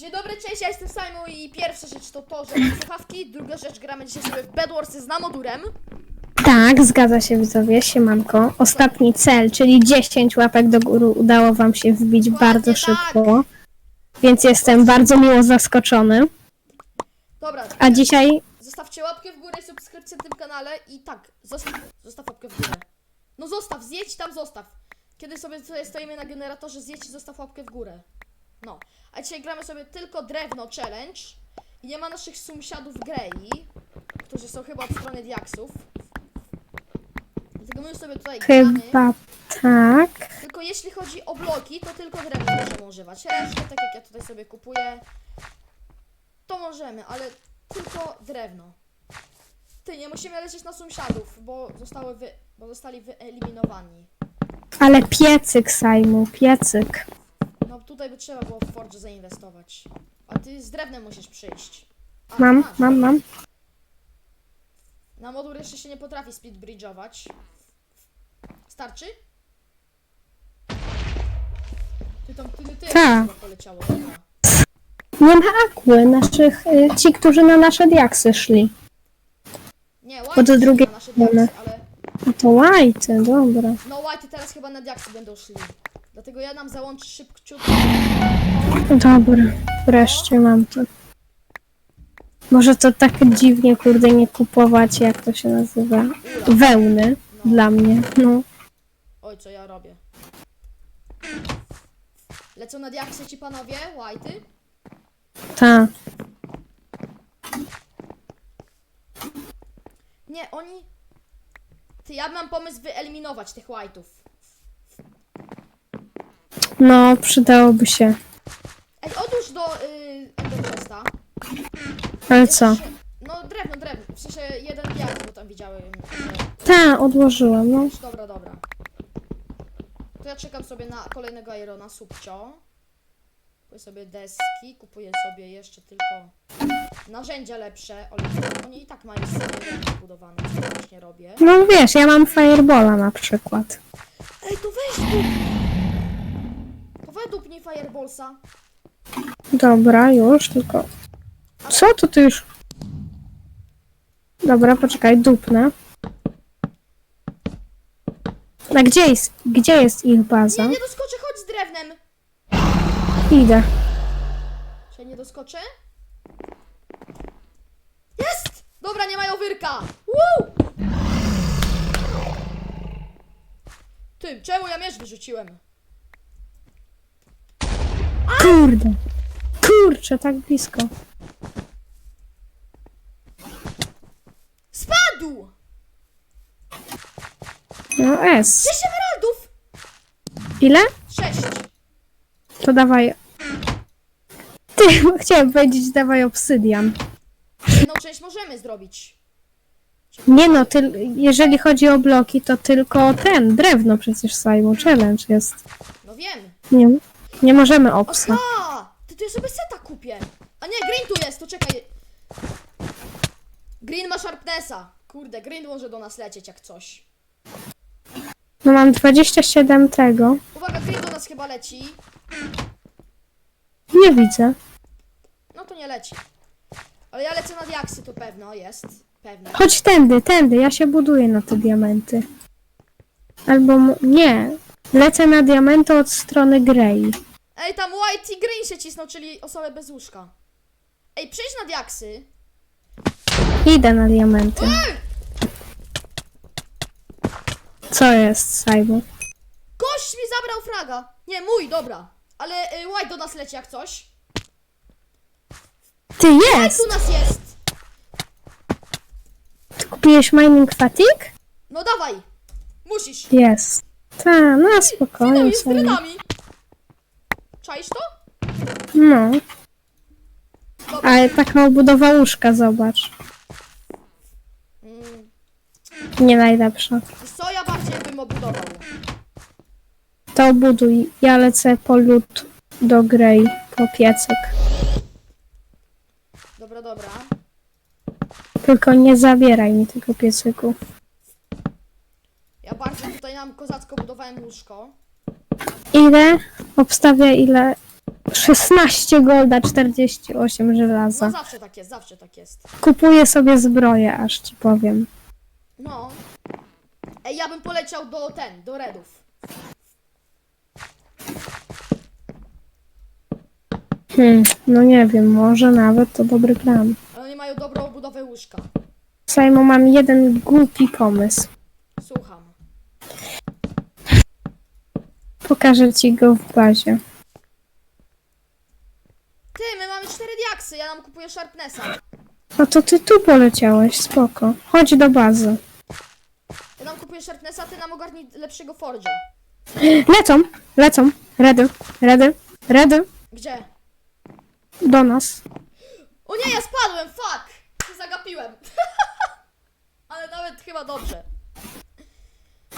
Dzień dobry, cześć, ja jestem Simon i pierwsza rzecz to to, że mam słuchawki, druga rzecz gramy dzisiaj sobie w Bedwarsy z Namodurem. Tak, zgadza się widzowie, siemanko. Ostatni cel, czyli 10 łapek do góry udało wam się wbić Dokładnie bardzo tak. szybko. Więc jestem bardzo miło zaskoczony. Dobra, A dzisiaj, zostawcie łapkę w górę i subskrypcję na tym kanale i tak, zostaw, zostaw łapkę w górę. No zostaw, zjedź tam, zostaw. Kiedy sobie tutaj stoimy na generatorze, zjedź i zostaw łapkę w górę. No, a dzisiaj gramy sobie tylko drewno challenge i nie ma naszych sąsiadów Grey, którzy są chyba od strony diaksów. Dlatego my już sobie tutaj gramy. chyba tak. Tylko jeśli chodzi o bloki, to tylko drewno możemy używać. Resztę, tak jak ja tutaj sobie kupuję, to możemy, ale tylko drewno. Ty, nie musimy lecieć na sąsiadów, bo, zostały wy, bo zostali wyeliminowani. Ale piecyk, Sajmu, piecyk. No tutaj by trzeba było w Forge zainwestować. A ty z drewnem musisz przyjść. A, Mam, masz. mam, mam. Na modur jeszcze się nie potrafi split bridge'ować. Starczy? Ty tam, ty, ty, ty chyba poleciało. Dobra. Nie ma akły naszych, y, ci, którzy na nasze diaksy szli. Nie, Bo drugiej na nasze diaksy, ale... A to łajcy, dobra. No white teraz chyba na diaksy będą szli. Dlatego ja nam załączę szybciutko. Dobra, wreszcie mam to. Może to tak dziwnie, kurde, nie kupować, jak to się nazywa, wełny dla mnie, no. Oj, co ja robię. Lecą na diaksy ci panowie, white'y? Tak. Nie, oni... Ty, ja mam pomysł wyeliminować tych white'ów. No, przydałoby się. Ej, odłóż do y, Enderchesta. Ale co? No drewno, drewno. W sensie jeden diaks, bo tam widziałem. że- Tak, odłożyłam, no. Dobra, dobra. To ja czekam sobie na kolejnego Irona, subcio. Kupuję sobie deski, kupuję sobie jeszcze tylko narzędzia lepsze. Oni, oni i tak mają sobie budowane, co ja właśnie robię. No wiesz, ja mam firebola na przykład. Ej, to weź dup! Według Fireballsa. Dobra, już, tylko... Co to ty już... Dobra, poczekaj, dupnę. A gdzie jest, gdzie jest ich baza? Nie, nie doskoczę, chodź z drewnem! Idę. Czy nie doskoczę? Jest! Dobra, nie mają wyrka! Woo! Ty, czemu ja miecz wyrzuciłem? Kurde. Kurczę, tak blisko. Spadł! No S. Sześć emeraldów! Ile? Sześć. To dawaj. Ty, chciałem powiedzieć, dawaj obsydian. Jedną część możemy zrobić. Nie no, ty, jeżeli chodzi o bloki, to tylko ten, drewno przecież Simon Challenge jest. No wiem. Nie, nie możemy obsa. Tu ja sobie seta kupię. A nie, Green tu jest, to czekaj. Green ma Sharpnessa. Kurde, Green może do nas lecieć jak coś. No mam 27 tego. Uwaga, Green do nas chyba leci. Nie widzę. No to nie leci. Ale ja lecę na diaksy, to pewno jest. Pewnie. Chodź tędy, tędy, ja się buduję na te diamenty. Albo nie. Lecę na diamenty od strony Grey. Ej, tam White i Green się cisną, czyli osoby bez łóżka. Ej, przyjdź na diaksy. Idę na diamenty. Co jest, Simon? Gość mi zabrał fraga. Nie, mój, dobra. Ale y, White do nas leci jak coś. Ty White jest! tu nas jest. Kupiłeś mining fatigue? No dawaj. Musisz. Jest. Ta, no spokojnie. z. Czaisz to? No, Dobra. ale taka obudowa łóżka, zobacz. Mm, Nie najlepsza. wiesz co, ja bardziej bym obudował. To obuduj. Ja lecę po lód do Grey, po piecyk. Dobra, dobra. Tylko nie zabieraj mi tego piecyku. Ja bardziej tutaj nam kozacko budowałem łóżko. Ile? Obstawię ile 16 golda, 48 żelaza. No zawsze tak jest, zawsze tak jest. Kupuję sobie zbroję, aż ci powiem. No. Ej, ja bym poleciał do ten, do Redów. Hmm, no nie wiem, może nawet to dobry plan. Ale Oni mają dobrą budowę łóżka. Simon, mam jeden głupi pomysł. Słucham. Pokażę ci go w bazie. Ty, my mamy cztery diaksy, ja nam kupuję Sharpnessa. No to ty tu poleciałeś, spoko. Chodź do bazy. Ja nam kupuję Sharpnessa, ty nam ogarnij lepszego Forge'a. Lecą, lecą. Redy, redy, redy. Gdzie? Do nas. O nie, ja spadłem, fuck! Się zagapiłem. Ale nawet chyba dobrze.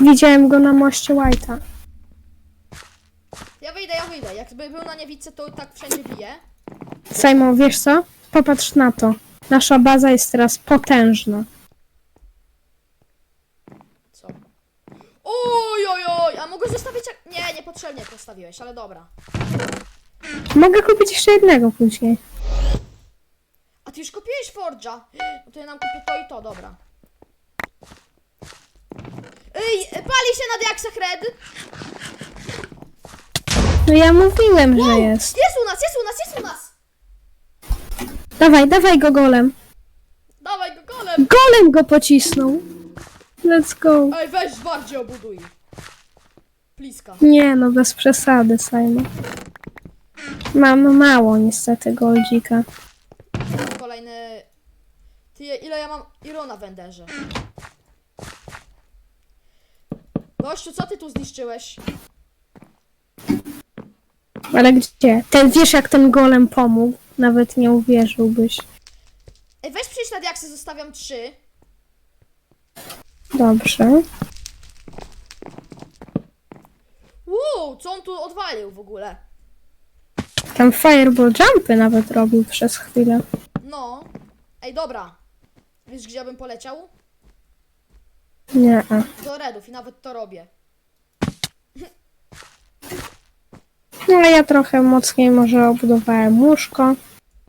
Widziałem go na moście White'a. Ja wyjdę, ja wyjdę. Jakby był na niewidce, to tak wszędzie bije. Simon, wiesz co? Popatrz na to. Nasza baza jest teraz potężna. Co? Oj, oj, oj, a mogę zostawić jak... Nie, niepotrzebnie postawiłeś, ale dobra. Mogę kupić jeszcze jednego później. A ty już kupiłeś Forge'a? No to ja nam kupię to i to, dobra. Ej, pali się na diaksach Red! No ja mówiłem, że jest. Jest u nas, jest u nas, jest u nas! Dawaj, dawaj go golem. Dawaj go golem! Golem go pocisnął. Let's go. Ej, weź bardziej obuduj. Pliska. Nie no, bez przesady, Simon. Mam mało niestety goldzika. Kolejny... Ty, ile ja mam Irona w Enderze? Gościu, co ty tu zniszczyłeś? Ale gdzie? Ten wiesz jak ten golem pomógł? Nawet nie uwierzyłbyś. Ej, weź przyjść na diaksy, zostawiam trzy. Dobrze. Wow, co on tu odwalił w ogóle? Tam fireball jumpy nawet robił przez chwilę. No. Ej, dobra. Wiesz, gdzie ja bym poleciał? Nie. Do Redów i nawet to robię. No a ja trochę mocniej może obudowałem łóżko.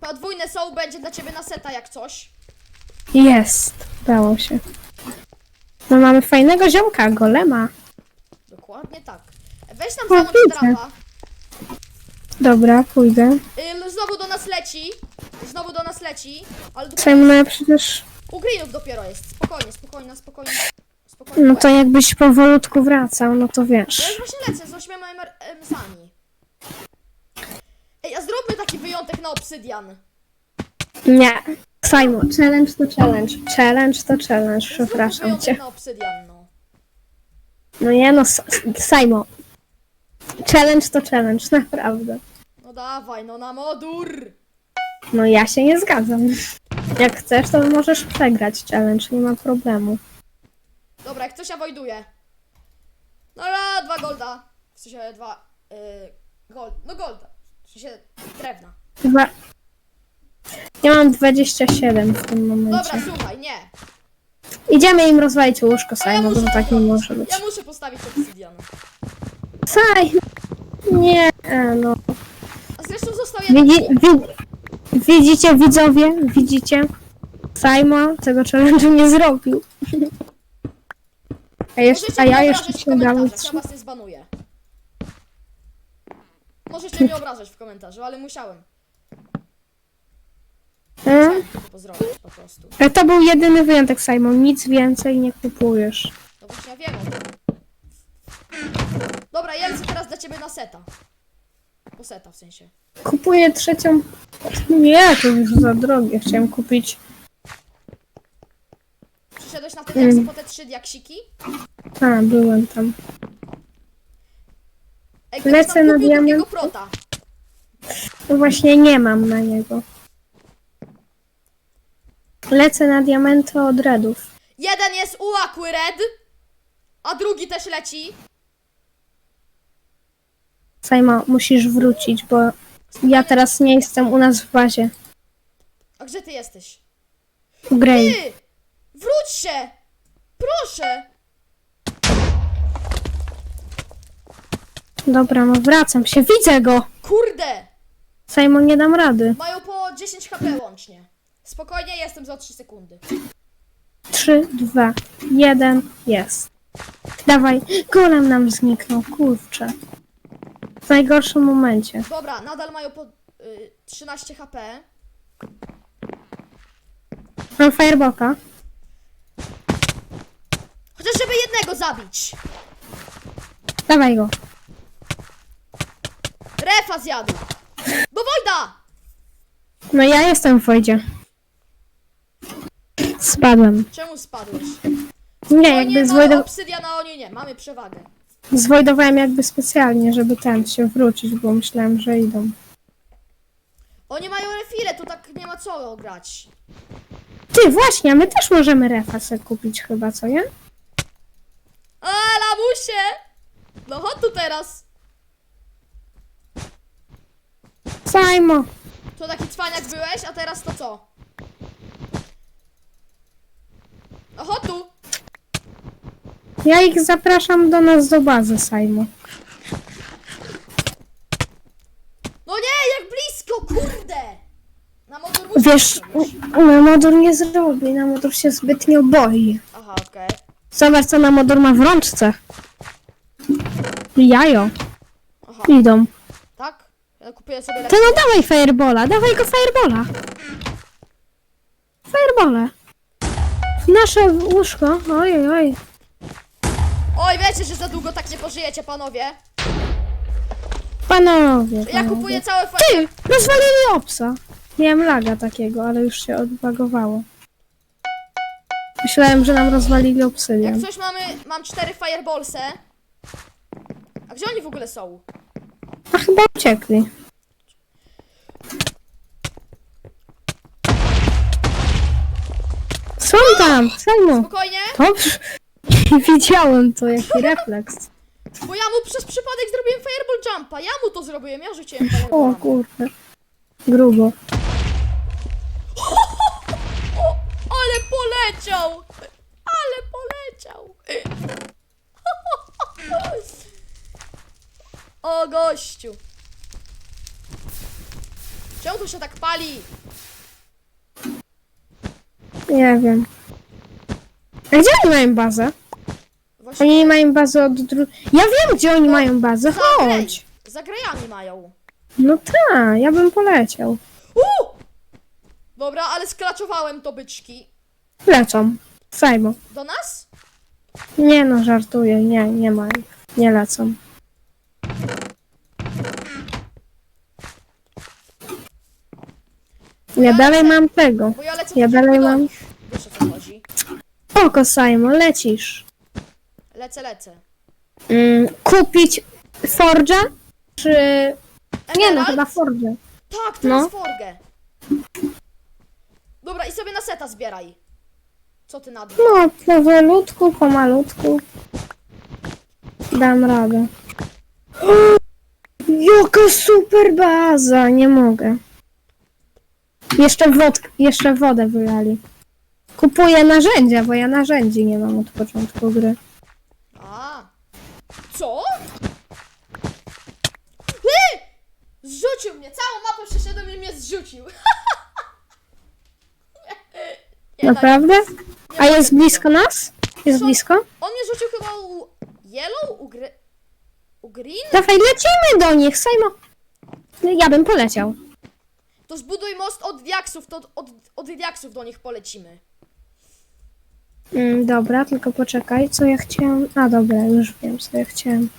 Podwójne są, będzie dla ciebie na seta jak coś. Jest. Udało się. No mamy fajnego ziomka, golema. Dokładnie tak. Weź tam O, załącz widzę. Dobra, pójdę. Ym, znowu do nas leci. Znowu do nas leci. Ale do... Simon, no ja przecież... u greenów dopiero jest. Spokojnie, spokojnie, spokojnie. Spokojnie. No to jakbyś powolutku wracał, no to Ja wiesz. już właśnie lecę z ośmioma a zróbmy taki wyjątek na obsydian. Nie. Simon, challenge to challenge. Challenge to challenge, przepraszam cię. na obsydian, no. No nie no, S- Simon. Challenge to challenge, naprawdę. No dawaj, no na modór. No ja się nie zgadzam. Jak chcesz, to możesz przegrać challenge, nie ma problemu. Dobra, jak coś avoiduję. No ale dwa golda. W sensie dwa... Yy, gold, no golda. W sensie drewna. Chyba... Ja mam 27 w tym momencie. Dobra, słuchaj, nie. Idziemy im rozwalić łóżko, A ja bo muszę to tak nie może być. Ja muszę postawić obsydian. Simon! Nie, no. A zresztą został jeden... Widzi, wi, widzicie, widzowie? Widzicie? Simon tego challenge'u nie zrobił. A, jeszcze, Możecie a ja mnie jeszcze obrażać w ściągałem komentarzach, ja was nie zbanuję. Możecie mnie obrażać w komentarzu, ale musiałem. E? Pozdrowić po prostu. E, To był jedyny wyjątek, Simon. Nic więcej nie kupujesz. No właśnie ja wiem o tym. Dobra, ja lecę teraz dla ciebie na seta. Po seta w sensie. Kupuję trzecią. Nie, to już za drogie. Chciałem kupić. Przyszedłeś na te diaksy Mm. po te trzy diaksiki? A, byłem tam. Ej, ktoś Lecę na kupił diament. prota. No właśnie nie mam na niego. Lecę na diamenty od redów. Jeden jest u Aquy Red, a drugi też leci. Simon, musisz wrócić, bo ja teraz nie jestem u nas w bazie. A gdzie ty jesteś? U Grey. Ty! Wróć się! Proszę! Dobra, no wracam się. Widzę go! Kurde! Simon, nie dam rady. Mają po 10 HP łącznie. Spokojnie, jestem za 3 sekundy. 3, 2, 1, jest. Dawaj, golem nam zniknął, kurczę. W najgorszym momencie. Dobra, nadal mają po y, 13 HP. Mam fireboka. Chociaż żeby jednego zabić. Dawaj go. Refa zjadł. Do Wojda! No ja jestem w Wojdzie. Spadłem. Czemu spadłeś? Nie, jakby ma zwojdo... obsydiana, oni nie. Mamy przewagę. zwojdowałem jakby specjalnie, żeby ten się wrócić, bo myślałem, że idą. Oni mają refile, to tak nie ma co grać. Ty, właśnie, a my też możemy refa sobie kupić chyba, co nie? A, lamusie! No chodź tu teraz. Sajmo. To taki cwaniak byłeś, a teraz to co? No chodź tu. Ja ich zapraszam do nas do bazy, Sajmo. No nie, jak blisko, kurde! Na motor musi Wiesz, na modur nie zrobi, na modur się zbytnio boi. Aha, okej. Zobacz, co na modur ma w rączce. Jajo. Aha, Idą. Ja kupuję sobie To no dawaj firebola, dawaj go firebola. Firebole. Nasze łóżko, oj, oj, oj. Wiecie, że za długo tak nie pożyjecie, panowie. Panowie, Ja panowie. kupuję całe fa- Ty, rozwalili obsa. Miałem laga takiego, ale już się odbagowało. Myślałem, że nam rozwalili Jak obsydian. coś mamy, mam cztery fireballsy. A gdzie oni w ogóle są? Chyba uciekli. Są tam, Sejmu. Spokojnie, Dobrze. Widziałem to, jaki refleks. bo ja mu przez przypadek zrobiłem fireball jumpa. Ja mu to zrobiłem, ja rzuciłem O fireball. kurde. Grubo. O, ale poleciał! Ale poleciał! O gościu! Czemu tu się tak pali? Nie wiem. A gdzie oni mają bazę? Właśnie Oni mają bazę od dru... Ja wiem, gdzie oni mają bazę. za, Chodź. za grajami mają. No tak, ja bym poleciał. Uh! Dobra, ale sklaczowałem to byczki. Lecą. Sajmo. Do nas? Nie no, żartuję. Nie, nie ma ich. Nie lecą. Ja dalej mam tego. Bo ja lecę Ja dalej mam- nich. Wiesz o co chodzi. Oko, Sajmo, lecisz. Lecę, lecę. Mm, kupić Forge'a? Czy... Nie no, Emerald? chyba Forge'a. Tak, teraz No. forgę. Dobra, i sobie na seta zbieraj. Co ty na dół? No, powolutku, pomalutku. Dam radę. Jaka super baza! Nie mogę. Jeszcze, wod, jeszcze wodę wylali. Kupuję narzędzia, bo ja narzędzi nie mam od początku gry. A. Co? Ty! Zrzucił mnie, całą mapę przeszedłem i mnie zrzucił. Nie, Naprawdę? A jest blisko nas? Jest blisko? On mnie rzucił chyba u Yellow, u, gry... u Green? Dawaj, lecimy do nich, Sajmo. No, Ja bym poleciał. To zbuduj most od diaksów, to od, od, od diaksów do nich polecimy. Mm, dobra, tylko poczekaj, co ja chciałem. A dobra, już wiem, co ja chciałem.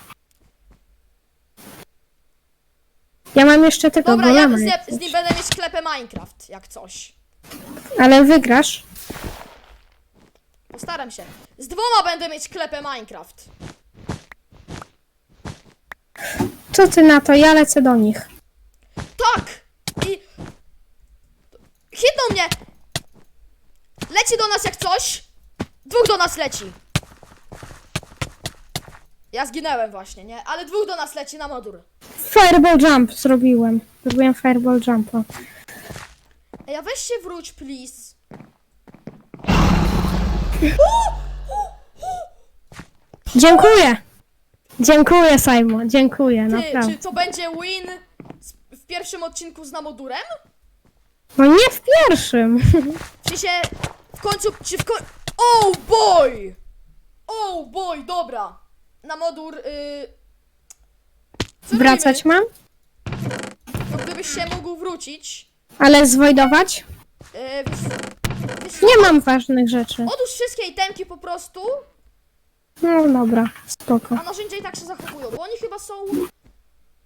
Ja mam jeszcze tego Dobra, ja golema. z, z nim będę mieć sklepę Minecraft, jak coś. Ale wygrasz. Postaram się. Z dwoma będę mieć klepę Minecraft. Co ty na to? Ja lecę do nich. Tak! I... Hitnął mnie! Leci do nas jak coś. Dwóch do nas leci. Ja zginęłem właśnie, nie? Ale dwóch do nas leci na modur. Fireball jump zrobiłem. Zrobiłem fireball jumpa. Ej, a weź się wróć, please. Dziękuję. Dziękuję, Simon. Dziękuję, Ty, naprawdę. czy to będzie win z w pierwszym odcinku z Namodurem? No nie w pierwszym. W sensie, w końcu, czy w końcu... Oh boy! Oh boy, dobra. Namodur, yy... co Wracać mam? robimy? No, gdybyś się mógł wrócić, Ale zwojdować? yy, wiesz, wiesz, Nie mam ważnych rzeczy. Odłóż wszystkie itemki po prostu, No dobra, spoko. a narzędzia i tak się zachowują, bo oni chyba są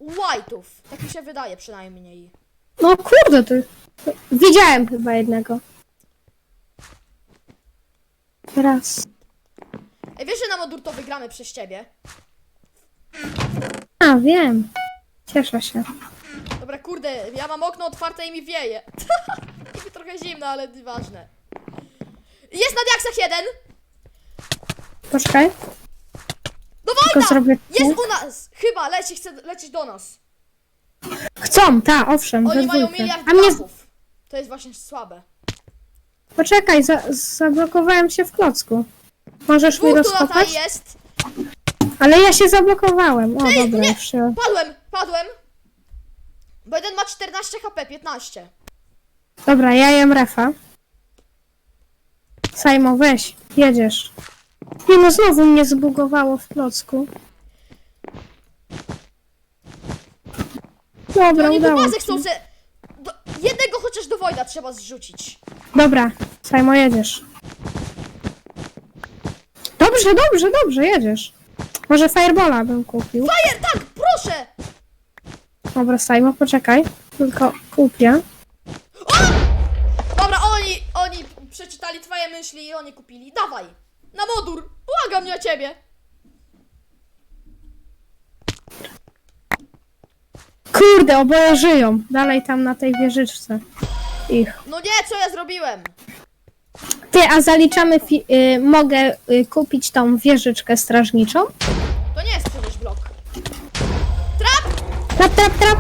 white'ów. Tak mi się wydaje przynajmniej. No kurde, ty. Widziałem chyba jednego. Raz. Ej, wiesz, że Namodur to wygramy przez ciebie? A, wiem. Cieszę się. Dobra, kurde, ja mam okno otwarte i mi wieje. Trochę zimno, ale nieważne. Jest na diaksach jeden! Poczekaj, tylko wojna! zrobię tu. Jest u nas! Chyba leci, chce lecieć do nas. Chcą, ta, owszem, we Oni mają dwójkę. miliard A mnie... To jest właśnie słabe. Poczekaj, za zablokowałem się w klocku. Możesz mi Dwóch tu rozkopać? jest. Ale ja się zablokowałem. O, dobra, nie. już się... Padłem, padłem. Bo jeden ma 14 HP, 15. Dobra, ja jem refa. Sajmo, weź, jedziesz. Nie no, znowu mnie zbugowało w klocku. Dobra, Oni po udało się. chcą. Do... Jednego chociaż do Wojda trzeba zrzucić. Dobra, Sajmo, jedziesz. Dobrze, dobrze, dobrze, jedziesz. Może Firebola bym kupił. Fire, tak, proszę! Dobra, Sajmo, poczekaj. Tylko kupię. Dobra, oni, oni przeczytali twoje myśli i oni kupili. Dawaj! Na modur! Ciebie! Kurde, oboje żyją. Dalej tam na tej wieżyczce. Ich. No nie, co ja zrobiłem? Ty, a zaliczamy, fi- y, mogę y, kupić tą wieżyczkę strażniczą? To nie jest przecież blok. Trap! Trap, trap, trap!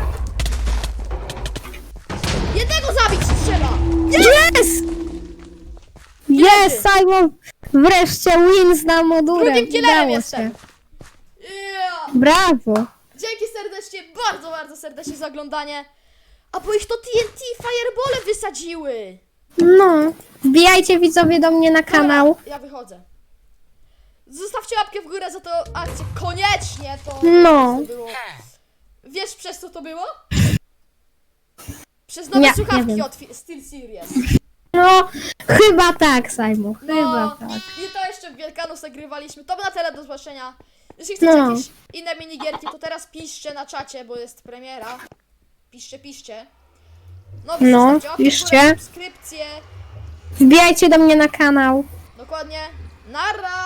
Jednego zabić trzeba! Jest! Jest, Simon! Wreszcie win z namodurem. Drugim killerem jestem. Yeah. Brawo! Dzięki serdecznie, bardzo, bardzo serdecznie za oglądanie. A bo ich to TNT Firebole wysadziły! No, wbijajcie widzowie do mnie na kanał. Dobra, ja wychodzę. Zostawcie łapkę w górę za tą akcję. Koniecznie to. No. to było. Wiesz przez co to było? Przez nowe Nie, nie słuchawki wiem. od Fi- Steel Series. No, chyba tak, Simon, No, chyba tak. i to jeszcze w Wielkanoc nagrywaliśmy. To by na tyle do zobaczenia. Jeśli chcecie No. jakieś inne minigierki, to teraz piszcie na czacie, bo jest premiera. Piszcie, piszcie. No, No, zostawcie łapkę w górę, piszcie. subskrypcje. Wbijajcie do mnie na kanał. Dokładnie. Nara!